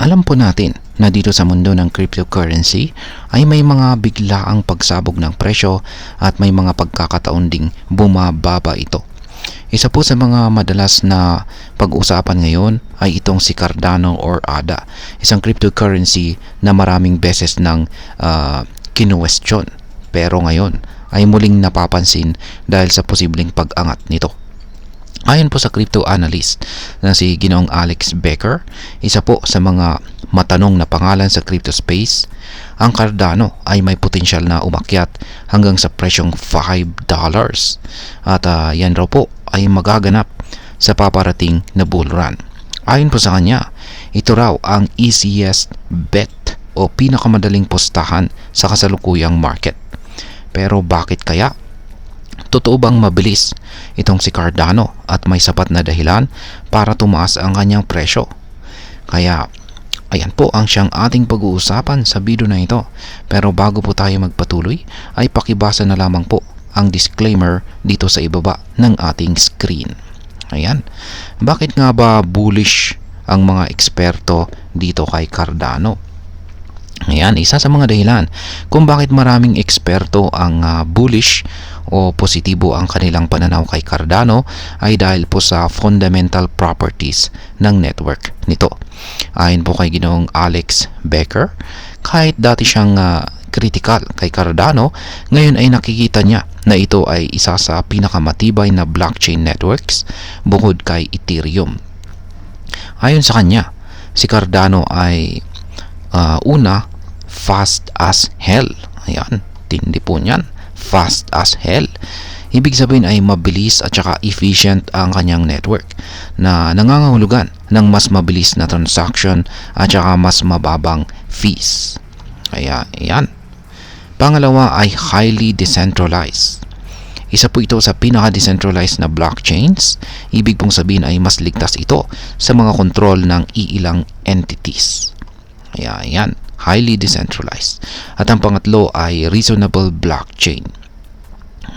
Alam po natin na dito sa mundo ng cryptocurrency ay may mga biglaang pagsabog ng presyo at may mga pagkakataon ding bumababa ito. Isa po sa mga madalas na pag-usapan ngayon ay itong si Cardano or ADA, isang cryptocurrency na maraming beses ng uh, kinuwestiyon. Pero ngayon ay muling napapansin dahil sa posibleng pag-angat nito. Ayon po sa crypto analyst na si Ginoong Alex Becker, isa po sa mga matanong na pangalan sa crypto space, ang Cardano ay may potensyal na umakyat hanggang sa presyong $5. At uh, yan raw po ay magaganap sa paparating na bull run. Ayon po sa kanya, ito raw ang easiest bet o pinakamadaling postahan sa kasalukuyang market. Pero bakit kaya? Totoo bang mabilis itong si Cardano at may sapat na dahilan para tumaas ang kanyang presyo? Kaya ayan po ang siyang ating pag-uusapan sa video na ito. Pero bago po tayo magpatuloy ay pakibasa na lamang po ang disclaimer dito sa ibaba ng ating screen. Ayan. Bakit nga ba bullish ang mga eksperto dito kay Cardano? Ayan, isa sa mga dahilan kung bakit maraming eksperto ang uh, bullish o positibo ang kanilang pananaw kay Cardano ay dahil po sa fundamental properties ng network nito. Ayon po kay ginoong Alex Becker, kahit dati siyang uh, critical kay Cardano, ngayon ay nakikita niya na ito ay isa sa pinakamatibay na blockchain networks bukod kay Ethereum. Ayon sa kanya, si Cardano ay uh, una, fast as hell. Ayan, tindi po niyan fast as hell. Ibig sabihin ay mabilis at saka efficient ang kanyang network na nangangahulugan ng mas mabilis na transaction at saka mas mababang fees. Kaya, yan. Pangalawa ay highly decentralized. Isa po ito sa pinaka-decentralized na blockchains. Ibig pong sabihin ay mas ligtas ito sa mga control ng iilang entities. Kaya yan highly decentralized. At ang pangatlo ay reasonable blockchain.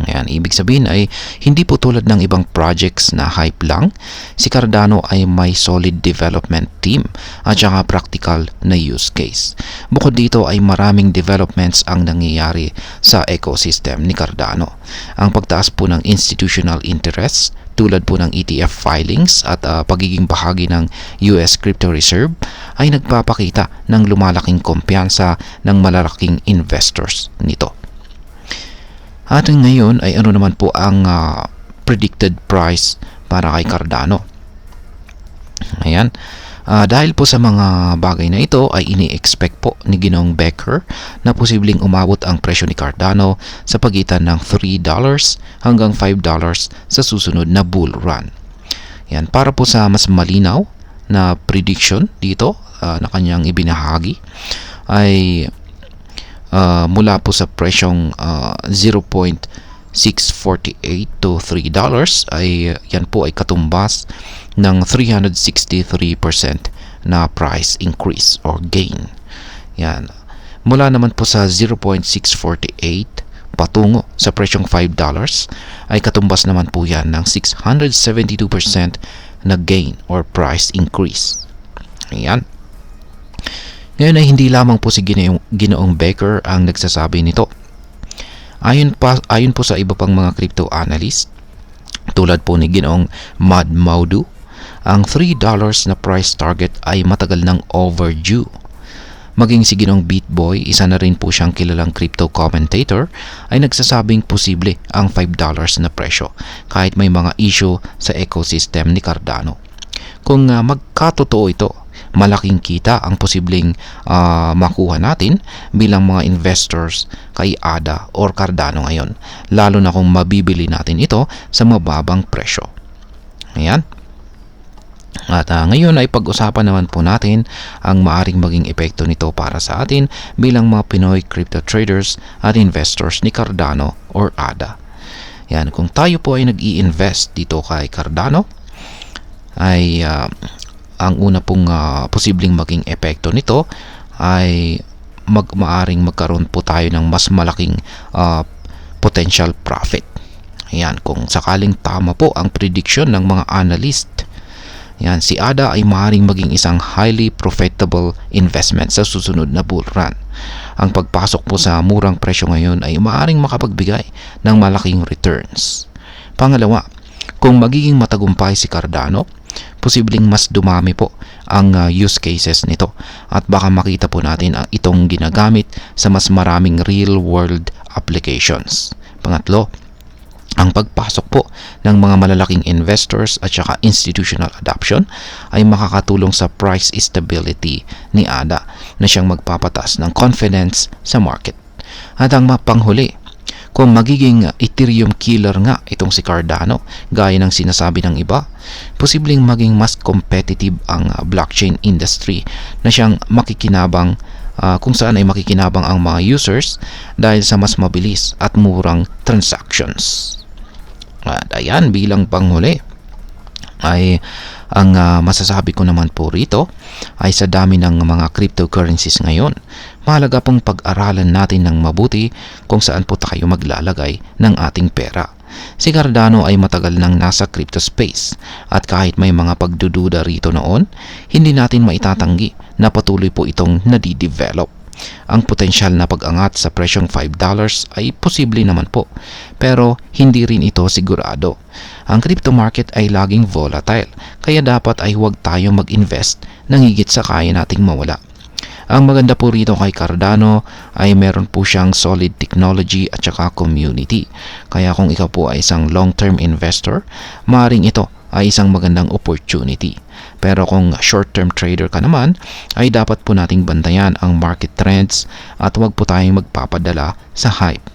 Ayan, ibig sabihin ay hindi po tulad ng ibang projects na hype lang, si Cardano ay may solid development team at saka practical na use case. Bukod dito ay maraming developments ang nangyayari sa ecosystem ni Cardano. Ang pagtaas po ng institutional interest tulad po ng ETF filings at uh, pagiging bahagi ng US Crypto Reserve ay nagpapakita ng lumalaking kumpiyansa ng malalaking investors nito. At ngayon ay ano naman po ang uh, predicted price para kay Cardano. Ayan. Uh, dahil po sa mga bagay na ito ay ini-expect po ni Ginong Becker na posibleng umabot ang presyo ni Cardano sa pagitan ng $3 hanggang $5 sa susunod na bull run. Yan, para po sa mas malinaw na prediction dito uh, na kanyang ibinahagi ay uh, mula po sa presyong uh, 0.648 to $3 ay yan po ay katumbas ng 363% na price increase or gain. Yan. Mula naman po sa 0.648 patungo sa presyong $5 ay katumbas naman po yan ng 672% na gain or price increase. Ayan. Ngayon ay hindi lamang po si Ginoong, Becker ang nagsasabi nito. Ayon, pa, ayon po sa iba pang mga crypto analyst, tulad po ni Ginoong Mad Maudu, ang $3 na price target ay matagal ng overdue. Maging si Ginong Beatboy, isa na rin po siyang kilalang crypto commentator, ay nagsasabing posible ang $5 na presyo kahit may mga issue sa ecosystem ni Cardano. Kung uh, magkatotoo ito, malaking kita ang posibleng uh, makuha natin bilang mga investors kay ADA or Cardano ngayon, lalo na kung mabibili natin ito sa mababang presyo. Ayan. At uh, ngayon ay pag-usapan naman po natin ang maaring maging epekto nito para sa atin bilang mga Pinoy crypto traders at investors ni Cardano or ADA. Yan, kung tayo po ay nag-i-invest dito kay Cardano, ay uh, ang una pong uh, posibleng maging epekto nito ay mag maaring magkaroon po tayo ng mas malaking uh, potential profit. Ayan, kung sakaling tama po ang prediction ng mga analyst Yan, si ADA ay maaaring maging isang highly profitable investment sa susunod na bull run. Ang pagpasok po sa murang presyo ngayon ay maaaring makapagbigay ng malaking returns. Pangalawa, kung magiging matagumpay si Cardano, posibleng mas dumami po ang uh, use cases nito at baka makita po natin ang itong ginagamit sa mas maraming real world applications. Pangatlo, ang pagpasok po ng mga malalaking investors at saka institutional adoption ay makakatulong sa price stability ni ADA na siyang magpapatas ng confidence sa market. At ang mapanghuli, kung magiging Ethereum killer nga itong si Cardano gaya ng sinasabi ng iba, posibleng maging mas competitive ang blockchain industry na siyang makikinabang uh, kung saan ay makikinabang ang mga users dahil sa mas mabilis at murang transactions. At ayan, bilang panghuli, ay ang uh, masasabi ko naman po rito ay sa dami ng mga cryptocurrencies ngayon, mahalaga pong pag-aralan natin ng mabuti kung saan po tayo maglalagay ng ating pera. Si Cardano ay matagal nang nasa crypto space at kahit may mga pagdududa rito noon, hindi natin maitatanggi na patuloy po itong nadidevelop. Ang potensyal na pag-angat sa presyong $5 ay posible naman po, pero hindi rin ito sigurado. Ang crypto market ay laging volatile, kaya dapat ay huwag tayo mag-invest nang higit sa kaya nating mawala. Ang maganda po rito kay Cardano ay meron po siyang solid technology at saka community. Kaya kung ikaw po ay isang long-term investor, maring ito ay isang magandang opportunity. Pero kung short-term trader ka naman, ay dapat po nating bantayan ang market trends at huwag po tayong magpapadala sa hype.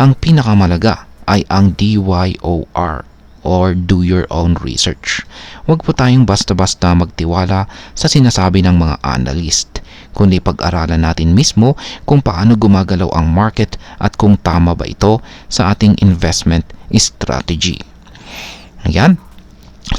Ang pinakamalaga ay ang DYOR or do your own research. Huwag po tayong basta-basta magtiwala sa sinasabi ng mga analyst, kundi pag-aralan natin mismo kung paano gumagalaw ang market at kung tama ba ito sa ating investment strategy. Ayan,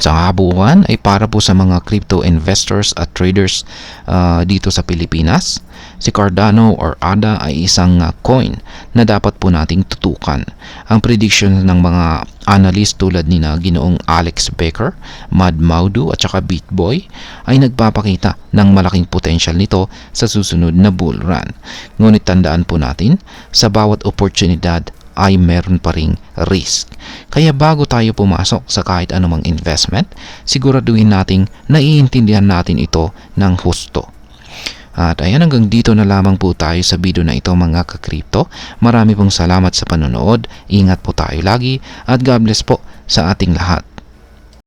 sa kabuuan ay para po sa mga crypto investors at traders uh, dito sa Pilipinas. Si Cardano or ADA ay isang uh, coin na dapat po nating tutukan. Ang prediction ng mga analyst tulad ni na ginoong Alex Becker, Mad Maudu at saka Bitboy ay nagpapakita ng malaking potential nito sa susunod na bull run. Ngunit tandaan po natin, sa bawat oportunidad ay meron pa ring risk. Kaya bago tayo pumasok sa kahit anumang investment, siguraduhin nating naiintindihan natin ito ng husto. At ayan hanggang dito na lamang po tayo sa video na ito mga kakripto. Marami pong salamat sa panonood. Ingat po tayo lagi at God bless po sa ating lahat.